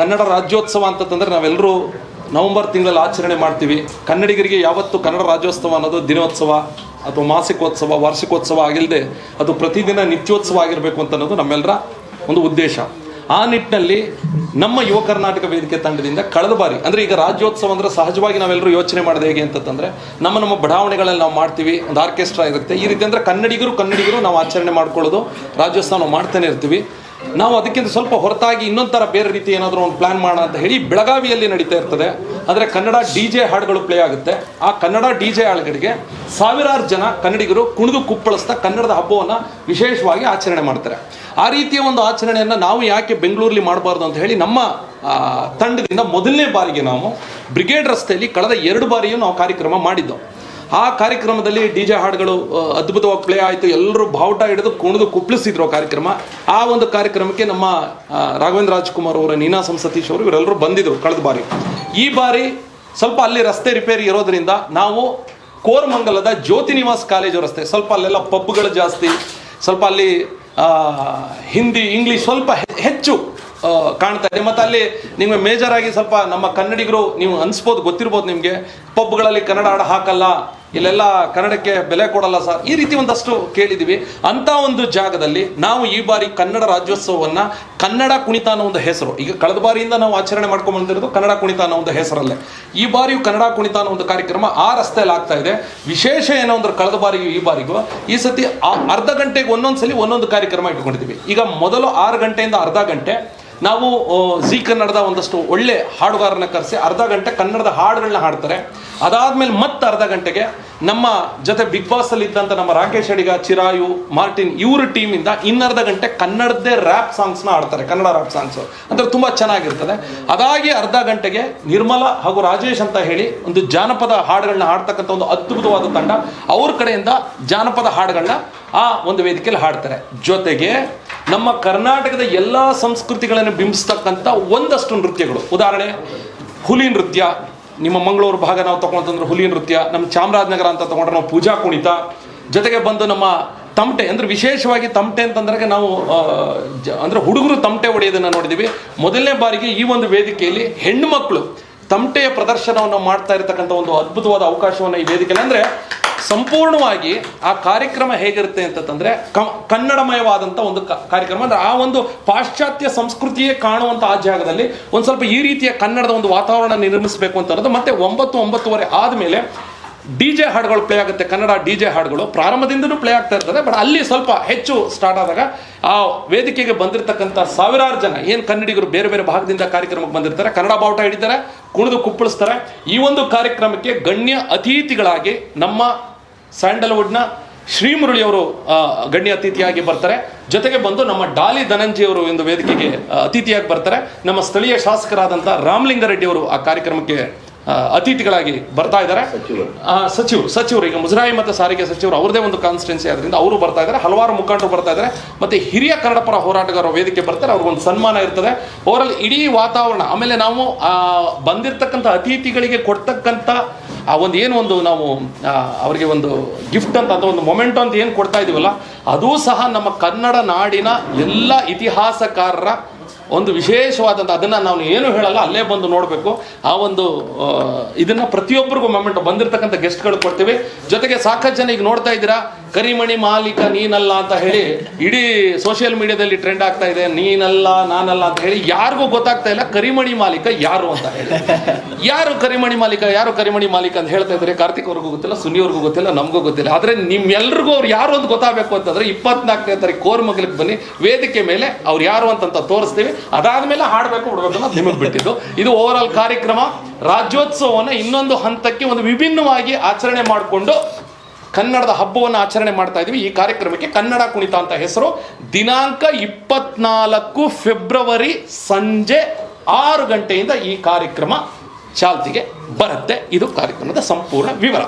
ಕನ್ನಡ ರಾಜ್ಯೋತ್ಸವ ಅಂತಂದ್ರೆ ನಾವೆಲ್ಲರೂ ನವೆಂಬರ್ ತಿಂಗಳಲ್ಲಿ ಆಚರಣೆ ಮಾಡ್ತೀವಿ. ಕನ್ನಡಿಗರಿಗೆ ಯಾವತ್ತು ಕನ್ನಡ ರಾಜ್ಯೋತ್ಸವ ಅನ್ನೋದು ದಿನೋತ್ಸವ ಅಥವಾ ಮಾಸಿಕೋತ್ಸವ, ವಾರ್ಷಿಕೋತ್ಸವ ಆಗಿಲ್ಲದೆ ಅದು ಪ್ರತಿದಿನ ನಿತ್ಯೋತ್ಸವ ಆಗಿರಬೇಕು ಅಂತ ಅನ್ನೋದು ನಮ್ಮೆಲ್ಲರ ಒಂದು ಉದ್ದೇಶ. ಆ ನಿಟ್ಟಿನಲ್ಲಿ ನಮ್ಮ ಯುವ ಕರ್ನಾಟಕ ವೇದಿಕೆ ತಂಡದಿಂದ ಕಳೆದ ಬಾರಿ, ಅಂದರೆ ಈಗ ರಾಜ್ಯೋತ್ಸವ ಅಂದರೆ ಸಹಜವಾಗಿ ನಾವೆಲ್ಲರೂ ಯೋಚನೆ ಮಾಡೋದು ಹೇಗೆ ಅಂತಂದರೆ ನಮ್ಮ ನಮ್ಮ ಬಡಾವಣೆಗಳಲ್ಲಿ ನಾವು ಮಾಡ್ತೀವಿ, ಒಂದು ಆರ್ಕೆಸ್ಟ್ರಾ ಇರುತ್ತೆ. ಈ ರೀತಿ ಅಂದರೆ ಕನ್ನಡಿಗರು ಕನ್ನಡಿಗರು ನಾವು ಆಚರಣೆ ಮಾಡ್ಕೊಳ್ಳೋದು, ರಾಜ್ಯೋತ್ಸವ ನಾವು ಮಾಡ್ತಾನೆ ಇರ್ತೀವಿ. ನಾವು ಅದಕ್ಕಿಂತ ಸ್ವಲ್ಪ ಹೊರತಾಗಿ ಇನ್ನೊಂದು ಥರ ಬೇರೆ ರೀತಿ ಏನಾದರೂ ಒಂದು ಪ್ಲಾನ್ ಮಾಡೋಣ ಅಂತ ಹೇಳಿ ಬೆಳಗಾವಿಯಲ್ಲಿ ನಡೀತಾ ಇರ್ತದೆ. ಆದರೆ ಕನ್ನಡ ಡಿ ಜೆ ಹಾಡುಗಳು ಪ್ಲೇ ಆಗುತ್ತೆ. ಆ ಕನ್ನಡ ಡಿ ಜೆ ಹಾಡುಗಳಿಗೆ ಸಾವಿರಾರು ಜನ ಕನ್ನಡಿಗರು ಕುಣಿದು ಕುಪ್ಪಳಿಸ್ತಾ ಕನ್ನಡದ ಹಬ್ಬವನ್ನು ವಿಶೇಷವಾಗಿ ಆಚರಣೆ ಮಾಡ್ತಾರೆ. ಆ ರೀತಿಯ ಒಂದು ಆಚರಣೆಯನ್ನು ನಾವು ಯಾಕೆ ಬೆಂಗಳೂರಲ್ಲಿ ಮಾಡಬಾರ್ದು ಅಂತ ಹೇಳಿ ನಮ್ಮ ತಂಡದಿಂದ ಮೊದಲನೇ ಬಾರಿಗೆ ನಾವು ಬ್ರಿಗೇಡ್ ರಸ್ತೆಯಲ್ಲಿ ಕಳೆದ ಎರಡು ಬಾರಿಯೂ ನಾವು ಕಾರ್ಯಕ್ರಮ ಮಾಡಿದ್ದು. ಆ ಕಾರ್ಯಕ್ರಮದಲ್ಲಿ ಡಿ ಜೆ ಹಾಡುಗಳು ಅದ್ಭುತವಾಗಿ ಪ್ಲೇ ಆಯಿತು. ಎಲ್ಲರೂ ಬಾವುಟ ಹಿಡಿದು ಕುಣಿದು ಕುಪ್ಪಳಿಸಿದ್ರು ಕಾರ್ಯಕ್ರಮ. ಆ ಒಂದು ಕಾರ್ಯಕ್ರಮಕ್ಕೆ ನಮ್ಮ ರಾಘವೇಂದ್ರ ರಾಜ್ಕುಮಾರ್ ಅವರ ನೀನಾಸಂ ಸತೀಶ್ ಅವರು ಇವರೆಲ್ಲರೂ ಬಂದಿದ್ರು ಕಳೆದ ಬಾರಿ. ಈ ಬಾರಿ ಸ್ವಲ್ಪ ಅಲ್ಲಿ ರಸ್ತೆ ರಿಪೇರಿ ಇರೋದ್ರಿಂದ ನಾವು ಕೋರಮಂಗಲದ ಜ್ಯೋತಿ ನಿವಾಸ್ ಕಾಲೇಜು ರಸ್ತೆ, ಸ್ವಲ್ಪ ಅಲ್ಲೆಲ್ಲ ಪಬ್ಗಳು ಜಾಸ್ತಿ, ಸ್ವಲ್ಪ ಅಲ್ಲಿ ಹಿಂದಿ, ಇಂಗ್ಲೀಷ್ ಸ್ವಲ್ಪ ಹೆಚ್ಚು ಕಾಣ್ತಾ ಇದೆ. ಮತ್ತು ಅಲ್ಲಿ ನಿಮಗೆ ಮೇಜರ್ ಆಗಿ ಸ್ವಲ್ಪ ನಮ್ಮ ಕನ್ನಡಿಗರು ನೀವು ಅನ್ಸ್ಬೋದು, ಗೊತ್ತಿರ್ಬೋದು ನಿಮಗೆ. ಪಬ್ಗಳಲ್ಲಿ ಕನ್ನಡ ಹಾಡು ಹಾಕಲ್ಲ, ಇಲ್ಲೆಲ್ಲ ಕನ್ನಡಕ್ಕೆ ಬೆಲೆ ಕೊಡಲ್ಲ ಸರ್. ಈ ರೀತಿ ಒಂದಷ್ಟು ಕೇಳಿದೀವಿ. ಅಂಥ ಒಂದು ಜಾಗದಲ್ಲಿ ನಾವು ಈ ಬಾರಿ ಕನ್ನಡ ರಾಜ್ಯೋತ್ಸವವನ್ನು ಕನ್ನಡ ಕುಣಿತ ಅನ್ನೋ ಒಂದು ಹೆಸರು. ಈಗ ಕಳೆದ ಬಾರಿಯಿಂದ ನಾವು ಆಚರಣೆ ಮಾಡ್ಕೊಂಡು ಬಂದಿರೋದು ಕನ್ನಡ ಕುಣಿತ ಅನ್ನೋ ಒಂದು ಹೆಸರಲ್ಲೇ. ಈ ಬಾರಿಯೂ ಕನ್ನಡ ಕುಣಿತ ಅನ್ನೋ ಒಂದು ಕಾರ್ಯಕ್ರಮ ಆ ರಸ್ತೆಯಲ್ಲಿ ಆಗ್ತಾ ಇದೆ. ವಿಶೇಷ ಏನೋ ಅಂದ್ರೆ ಕಳೆದ ಬಾರಿಗೂ ಈ ಬಾರಿಗೂ ಈ ಸತಿ ಅರ್ಧ ಗಂಟೆಗೆ ಒಂದೊಂದು ಒಂದೊಂದು ಕಾರ್ಯಕ್ರಮ ಇಟ್ಕೊಂಡಿದ್ದೀವಿ. ಈಗ ಮೊದಲು ಆರು ಗಂಟೆಯಿಂದ ಅರ್ಧ ಗಂಟೆ ನಾವು ಝೀ ಜಿ ಕನ್ನಡದ ಒಂದಷ್ಟು ಒಳ್ಳೆ ಹಾಡುಗಾರನ ಕರೆಸಿ ಅರ್ಧ ಗಂಟೆ ಕನ್ನಡದ ಹಾಡುಗಳನ್ನ ಹಾಡ್ತಾರೆ. ಅದಾದ್ಮೇಲೆ ಮತ್ತೆ ಅರ್ಧ ಗಂಟೆಗೆ ನಮ್ಮ ಜೊತೆ ಬಿಗ್ ಬಾಸ್ ಅಲ್ಲಿ ಇದ್ದಂತ ನಮ್ಮ ರಾಕೇಶ್ ಅಡಿಗ, ಚಿರಾಯು, ಮಾರ್ಟಿನ್ ಇವ್ರ ಟೀಮಿಂದ ಇನ್ನರ್ಧ ಗಂಟೆ ಕನ್ನಡದೇ ರ್ಯಾಪ್ ಸಾಂಗ್ಸ್ನ ಆಡ್ತಾರೆ ಕನ್ನಡ ರ್ಯಾಪ್ ಸಾಂಗ್ಸ್ ಅಂದ್ರೆ ತುಂಬಾ ಚೆನ್ನಾಗಿರ್ತದೆ. ಅದಾಗಿ ಅರ್ಧ ಗಂಟೆಗೆ ನಿರ್ಮಲ ಹಾಗೂ ರಾಜೇಶ್ ಅಂತ ಹೇಳಿ ಒಂದು ಜಾನಪದ ಹಾಡುಗಳನ್ನ ಹಾಡ್ತಕ್ಕಂಥ ಒಂದು ಅದ್ಭುತವಾದ ತಂಡ ಅವ್ರ ಕಡೆಯಿಂದ ಜಾನಪದ ಹಾಡುಗಳನ್ನ ಆ ಒಂದು ವೇದಿಕೆಯಲ್ಲಿ ಹಾಡ್ತಾರೆ. ಜೊತೆಗೆ ನಮ್ಮ ಕರ್ನಾಟಕದ ಎಲ್ಲ ಸಂಸ್ಕೃತಿಗಳನ್ನು ಬಿಂಬಿಸ್ತಕ್ಕಂಥ ಒಂದಷ್ಟು ನೃತ್ಯಗಳು. ಉದಾಹರಣೆ, ಹುಲಿ ನೃತ್ಯ. ನಿಮ್ಮ ಮಂಗಳೂರು ಭಾಗ ನಾವು ತಗೊಂತಂದ್ರೆ ಹುಲಿ ನೃತ್ಯ, ನಮ್ಮ ಚಾಮರಾಜನಗರ ಅಂತ ತಗೊಂಡ್ರೆ ನಾವು ಪೂಜಾ ಕುಣಿತ. ಜೊತೆಗೆ ಬಂದು ನಮ್ಮ ತಮಟೆ, ಅಂದ್ರೆ ವಿಶೇಷವಾಗಿ ತಮಟೆ ಅಂತಂದ್ರೆ ನಾವು ಅಂದ್ರೆ ಹುಡುಗರು ತಮಟೆ ಹೊಡೆಯೋದನ್ನ ನೋಡಿದೀವಿ ಮೊದಲನೇ ಬಾರಿಗೆ ಈ ಒಂದು ವೇದಿಕೆಯಲ್ಲಿ ಹೆಣ್ಣು ಮಕ್ಕಳು ತಮಟೆಯ ಪ್ರದರ್ಶನವನ್ನು ಮಾಡ್ತಾ ಇರತಕ್ಕಂಥ ಒಂದು ಅದ್ಭುತವಾದ ಅವಕಾಶವನ್ನು ಈ ವೇದಿಕೆಯಲ್ಲಿ, ಅಂದ್ರೆ ಸಂಪೂರ್ಣವಾಗಿ ಆ ಕಾರ್ಯಕ್ರಮ ಹೇಗಿರುತ್ತೆ ಅಂತಂದ್ರೆ ಕ- ಕನ್ನಡಮಯವಾದಂಥ ಒಂದು ಕಾರ್ಯಕ್ರಮ. ಅಂದ್ರೆ ಆ ಒಂದು ಪಾಶ್ಚಾತ್ಯ ಸಂಸ್ಕೃತಿಯೇ ಕಾಣುವಂಥ ಆ ಜಾಗದಲ್ಲಿ ಒಂದು ಸ್ವಲ್ಪ ಈ ರೀತಿಯ ಕನ್ನಡದ ಒಂದು ವಾತಾವರಣ ನಿರ್ಮಿಸಬೇಕು ಅಂತ ಅನ್ನೋದು. ಮತ್ತೆ ಒಂಬತ್ತು ಒಂಬತ್ತುವರೆ ಆದಮೇಲೆ ಡಿ ಜೆ ಹಾಡುಗಳು ಪ್ಲೇ ಆಗುತ್ತೆ. ಕನ್ನಡ ಡಿ ಜೆ ಹಾಡುಗಳು. ಪ್ರಾರಂಭದಿಂದನೂ ಪ್ಲೇ ಆಗ್ತಾ ಇರ್ತದೆ. ಬಟ್ ಅಲ್ಲಿ ಸ್ವಲ್ಪ ಹೆಚ್ಚು ಸ್ಟಾರ್ಟ್ ಆದಾಗ ಆ ವೇದಿಕೆಗೆ ಬಂದಿರತಕ್ಕಂಥ ಸಾವಿರಾರು ಜನ, ಏನು ಕನ್ನಡಿಗರು ಬೇರೆ ಬೇರೆ ಭಾಗದಿಂದ ಕಾರ್ಯಕ್ರಮಕ್ಕೆ ಬಂದಿರ್ತಾರೆ, ಕನ್ನಡ ಬಾವುಟ ಹಿಡಿತಾರೆ, ಕುಣಿದು ಕುಪ್ಪಳಿಸ್ತಾರೆ. ಈ ಒಂದು ಕಾರ್ಯಕ್ರಮಕ್ಕೆ ಗಣ್ಯ ಅತಿಥಿಗಳಾಗಿ ನಮ್ಮ ಸ್ಯಾಂಡಲ್ವುಡ್ನ ಶ್ರೀಮುರಳಿಯವರು ಗಣ್ಯ ಅತಿಥಿಯಾಗಿ ಬರ್ತಾರೆ. ಜೊತೆಗೆ ಬಂದು ನಮ್ಮ ಡಾಲಿ ಧನಂಜಿಯವರು ಒಂದು ವೇದಿಕೆಗೆ ಅತಿಥಿಯಾಗಿ ಬರ್ತಾರೆ. ನಮ್ಮ ಸ್ಥಳೀಯ ಶಾಸಕರಾದಂಥ ರಾಮಲಿಂಗಾರೆಡ್ಡಿ ಅವರು ಆ ಕಾರ್ಯಕ್ರಮಕ್ಕೆ ಅತಿಥಿಗಳಾಗಿ ಬರ್ತಾ ಇದ್ದಾರೆ. ಸಚಿವರು. ಸಚಿವರು ಈಗ ಮುಜರಾಯಿ ಮತ್ತು ಸಾರಿಗೆ ಸಚಿವರು ಅವ್ರದೇ ಒಂದು ಕಾನ್ಸ್ಟಿಟ್ಯೂನ್ಸಿ ಆದ್ದರಿಂದ ಅವರು ಬರ್ತಾ ಇದ್ದಾರೆ. ಹಲವಾರು ಮುಖಂಡರು ಬರ್ತಾ ಇದ್ದಾರೆ. ಮತ್ತು ಹಿರಿಯ ಕನ್ನಡಪರ ಹೋರಾಟಗಾರರ ವೇದಿಕೆ ಬರ್ತಾರೆ. ಅವ್ರಿಗೊಂದು ಸನ್ಮಾನ ಇರ್ತದೆ. ಓವರಲ್ಲಿ ಇಡೀ ವಾತಾವರಣ ಆಮೇಲೆ ನಾವು ಬಂದಿರತಕ್ಕಂಥ ಅತಿಥಿಗಳಿಗೆ ಕೊಡ್ತಕ್ಕಂಥ ಆ ಒಂದು ಏನು ಒಂದು ನಾವು ಅವರಿಗೆ ಒಂದು ಗಿಫ್ಟ್ ಅಂತ ಅಥವಾ ಒಂದು ಮೊಮೆಂಟ್ ಅಂತ ಏನು ಕೊಡ್ತಾ ಇದೀವಲ್ಲ ಅದೂ ಸಹ ನಮ್ಮ ಕನ್ನಡ ನಾಡಿನ ಎಲ್ಲ ಇತಿಹಾಸಕಾರರ ಒಂದು ವಿಶೇಷವಾದಂಥ ಅದನ್ನು ನಾವು ಏನು ಹೇಳಲ್ಲ, ಅಲ್ಲೇ ಬಂದು ನೋಡಬೇಕು. ಆ ಒಂದು ಇದನ್ನು ಪ್ರತಿಯೊಬ್ಬರಿಗೂ ಮೊಮೆಂಟ್ ಬಂದಿರತಕ್ಕಂಥ ಗೆಸ್ಟ್ಗಳು ಕೊಡ್ತೀವಿ. ಜೊತೆಗೆ ಸಾಕಷ್ಟು ಜನ ಈಗ ನೋಡ್ತಾ ಇದ್ದೀರಾ ಕರಿಮಣಿ ಮಾಲೀಕ ನೀನಲ್ಲ ಅಂತ ಹೇಳಿ ಇಡೀ ಸೋಷಿಯಲ್ ಮೀಡಿಯಾದಲ್ಲಿ ಟ್ರೆಂಡ್ ಆಗ್ತಾ ಇದೆ, ನೀನಲ್ಲ, ನಾನಲ್ಲ ಅಂತ ಹೇಳಿ ಯಾರಿಗೂ ಗೊತ್ತಾಗ್ತಾ ಇಲ್ಲ, ಕರಿಮಣಿ ಮಾಲೀಕ ಯಾರು ಅಂತ ಹೇಳಿ. ಯಾರು ಕರಿಮಣಿ ಮಾಲೀಕ, ಯಾರು ಕರಿಮಣಿ ಮಾಲೀಕ ಅಂತ ಹೇಳ್ತಾ ಇದ್ರೆ ಕಾರ್ತಿಕ್ ಅವ್ರಿಗೂ ಗೊತ್ತಿಲ್ಲ, ಸುನಿ ಅವ್ರಿಗೂ ಗೊತ್ತಿಲ್ಲ, ನಮಗೂ ಗೊತ್ತಿಲ್ಲ. ಆದ್ರೆ ನಿಮ್ಮೆಲ್ರಿಗೂ ಅವ್ರು ಯಾರು ಅಂತ ಗೊತ್ತಾಗಬೇಕು ಅಂತಂದ್ರೆ ಇಪ್ಪತ್ನಾಲ್ಕನೇ ತಾರೀಕು ಕೋರ್ಮಗಲಿಗೆ ಬನ್ನಿ, ವೇದಿಕೆ ಮೇಲೆ ಅವ್ರು ಯಾರು ಅಂತಂತ ತೋರಿಸ್ತೀವಿ. ಅದಾದ್ಮೇಲೆ ಹಾಡಬೇಕು ಬಿಡ್ಬೇಕು ಅನ್ನೋದು ನಿಮಗೆ ಬಿಟ್ಟಿದ್ದು. ಇದು ಓವರ್ ಆಲ್ ಕಾರ್ಯಕ್ರಮ. ರಾಜ್ಯೋತ್ಸವವನ್ನು ಇನ್ನೊಂದು ಹಂತಕ್ಕೆ ಒಂದು ವಿಭಿನ್ನವಾಗಿ ಆಚರಣೆ ಮಾಡಿಕೊಂಡು ಕನ್ನಡದ ಹಬ್ಬವನ್ನು ಆಚರಣೆ ಮಾಡ್ತಾ ಇದ್ದೀವಿ ಈ ಕಾರ್ಯಕ್ರಮಕ್ಕೆ ಕನ್ನಡ ಕುಣಿತ ಅಂತ ಹೆಸರು. ದಿನಾಂಕ ಇಪ್ಪತ್ನಾಲ್ಕು ಫೆಬ್ರವರಿ ಸಂಜೆ ಆರು ಗಂಟೆಯಿಂದ ಈ ಕಾರ್ಯಕ್ರಮ ಚಾಲ್ತಿಗೆ ಬರುತ್ತೆ. ಇದು ಕಾರ್ಯಕ್ರಮದ ಸಂಪೂರ್ಣ ವಿವರ.